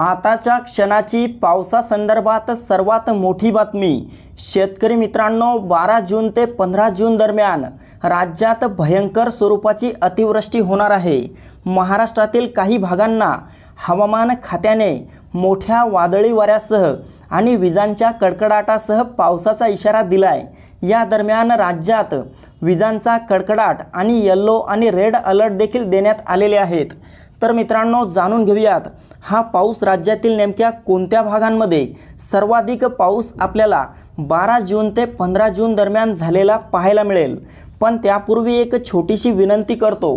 आताच्या क्षणाची पावसासंदर्भात सर्वात मोठी बातमी. शेतकरी मित्रांनो बारा जून ते पंधरा जून दरम्यान राज्यात भयंकर स्वरूपाची अतिवृष्टी होणार आहे. महाराष्ट्रातील काही भागांना हवामान खात्याने मोठ्या वादळी वाऱ्यासह आणि विजांच्या कडकडाटासह पावसाचा इशारा दिलाय. या दरम्यान राज्यात विजांचा कडकडाट आणि येल्लो आणि रेड अलर्ट देखील देण्यात आलेले आहेत. तर मित्रांनो जाणून घेऊयात हा पाऊस राज्यातील नेमक्या कोणत्या भागांमध्ये? सर्वाधिक पाऊस आपल्याला बारा जून ते पंधरा जून दरम्यान झालेला पाहायला मिळेल. पण त्यापूर्वी एक छोटीशी विनंती करतो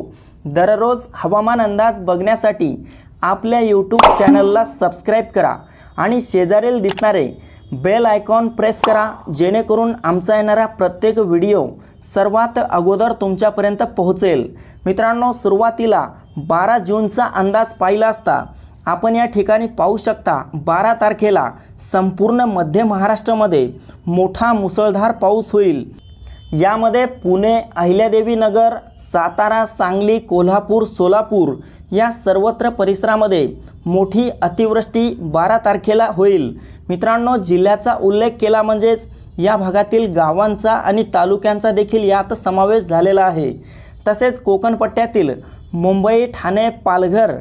दररोज हवामान अंदाज बघण्यासाठी आपल्या यूट्यूब चॅनलला सबस्क्राईब करा आणि शेजारील दिसणारे बेल आयकॉन प्रेस करा जेणेकरून आमचा येणारा प्रत्येक व्हिडिओ सर्वात अगोदर तुमच्यापर्यंत पोहोचेल. मित्रांनो सुरुवातीला बारा जूनचा अंदाज पाहिला असता आपण या ठिकाणी पाहू शकता बारा तारखेला संपूर्ण मध्य महाराष्ट्रामध्ये मोठा मुसळधार पाऊस होईल. यामध्ये पुणे अहिल्यादेवी नगर सातारा सांगली कोल्हापूर सोलापूर या सर्वत्र परिसरामध्ये मोठी अतिवृष्टी बारा तारखेला होईल. मित्रांनो जिल्ह्याचा उल्लेख केला म्हणजेच या भागातील गावांचा आणि तालुक्यांचा देखील यात समावेश झालेला आहे. तसेच कोकणपट्ट्यातील मुंबई ठाणे पालघर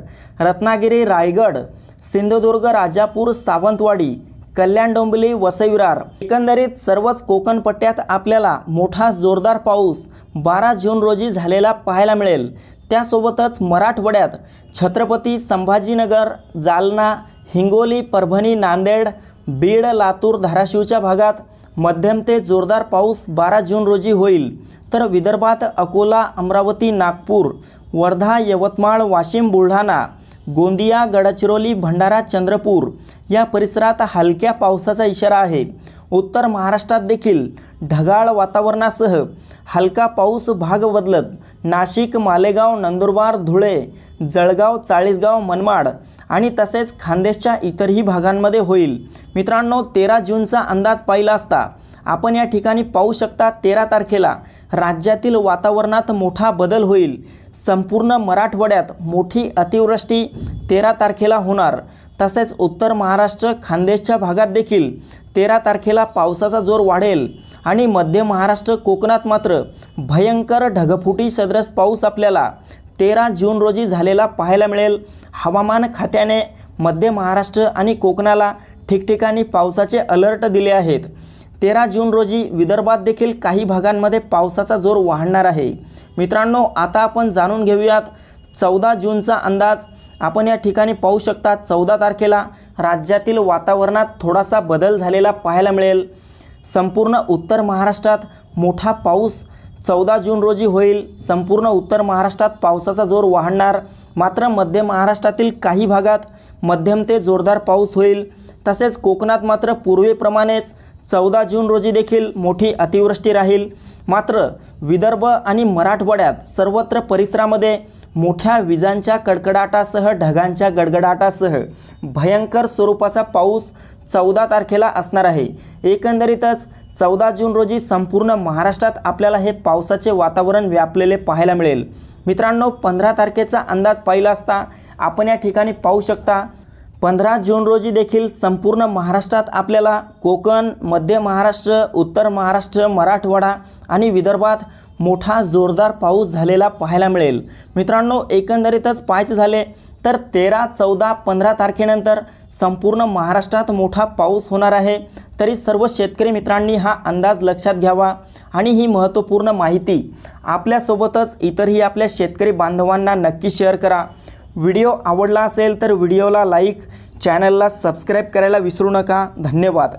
रत्नागिरी रायगड सिंधुदुर्ग राजापूर सावंतवाडी कल्याण डोंबिवली वसईविरार. एकंदरीत सर्वच कोकण पट्ट्यात आपल्याला मोठा जोरदार पाऊस बारा जून रोजी झालेला पाहायला मिळेल. त्यासोबतच मराठवाड्यात छत्रपती संभाजीनगर जालना हिंगोली परभणी नांदेड बीड लातूर धाराशिवच्या भागात मध्यम ते जोरदार पाऊस बारा जून रोजी होईल. तर विदर्भात अकोला अमरावती नागपूर वर्धा यवतमाळ वाशिम बुलढाणा गोंदिया गडचिरोली भंडारा चंद्रपूर या परिसरात हलक्या पावसाचा इशारा आहे. उत्तर महाराष्ट्रात देखील ढगाळ वातावरणासह हलका पाऊस भाग बदलत नाशिक मालेगाव नंदुरबार धुळे जळगाव चाळीसगाव मनमाड आणि तसेच खानदेशच्या इतरही भागांमध्ये होईल. मित्रांनो तेरा जूनचा अंदाज पाहिला असता आपण या ठिकाणी पाहू शकता तेरा तारखेला राज्यातील वातावरणात मोठा बदल होईल. संपूर्ण मराठवाड्यात मोठी अतिवृष्टी तेरा तारखेला होणार. तसेच उत्तर महाराष्ट्र खानदेशच्या भागात देखील तेरा तारखेला पावसाचा जोर वाढेल आणि मध्य महाराष्ट्र कोकणात मात्र भयंकर ढगफुटी सदरस पाऊस आपल्याला तेरा जून रोजी झालेला पाहायला मिळेल. हवामान खात्याने मध्य महाराष्ट्र आणि कोकणाला ठिकठिकाणी पावसाचे अलर्ट दिले आहेत. तेरा जून रोजी विदर्भात देखील काही भागांमध्ये पावसाचा जोर वाढणार आहे. मित्रांनो आता आपण जाणून घेऊयात चौदा जूनचा अंदाज आपण या ठिकाणी पाहू शकता. चौदा तारखेला राज्यातील वातावरणात थोडासा बदल झालेला पाहायला मिळेल. संपूर्ण उत्तर महाराष्ट्रात मोठा पाऊस चौदा जून रोजी होईल. संपूर्ण उत्तर महाराष्ट्रात पावसाचा जोर वाढणार. मात्र मध्य महाराष्ट्रातील काही भागात मध्यम ते जोरदार पाऊस होईल. तसेच कोकणात मात्र पूर्वीप्रमाणेच चौदा जून रोजी देखील मोठी अतिवृष्टी राहील. मात्र विदर्भ आणि मराठवाड्यात सर्वत्र परिसरामध्ये मोठ्या विजांच्या कडकडाटासह ढगांच्या गडगडाटासह भयंकर स्वरूपाचा पाऊस चौदा तारखेला असणार आहे. एकंदरीतच चौदा जून रोजी संपूर्ण महाराष्ट्रात आपल्याला हे पावसाचे वातावरण व्यापलेले पाहायला मिळेल. मित्रांनो पंधरा तारखेचा अंदाज पाहिला असता आपण या ठिकाणी पाहू शकता पंधरा जून रोजी देखील संपूर्ण महाराष्ट्रात आपल्याला कोकण मध्य महाराष्ट्र उत्तर महाराष्ट्र मराठवाडा आणि विदर्भात मोठा जोरदार पाऊस झालेला पाहायला मिळेल. मित्रांनो एकंदरीतच पाहायचं झाले तर तेरा चौदा पंधरा तारखेनंतर संपूर्ण महाराष्ट्रात मोठा पाऊस होणार आहे. तरी सर्व शेतकरी मित्रांनी हा अंदाज लक्षात घ्यावा आणि ही महत्त्वपूर्ण माहिती आपल्यासोबतच इतरही आपल्या शेतकरी बांधवांना नक्की शेअर करा. व्हिडिओ आवडला असेल तर व्हिडिओला लाईक चॅनलला सबस्क्राईब करायला विसरू नका. धन्यवाद.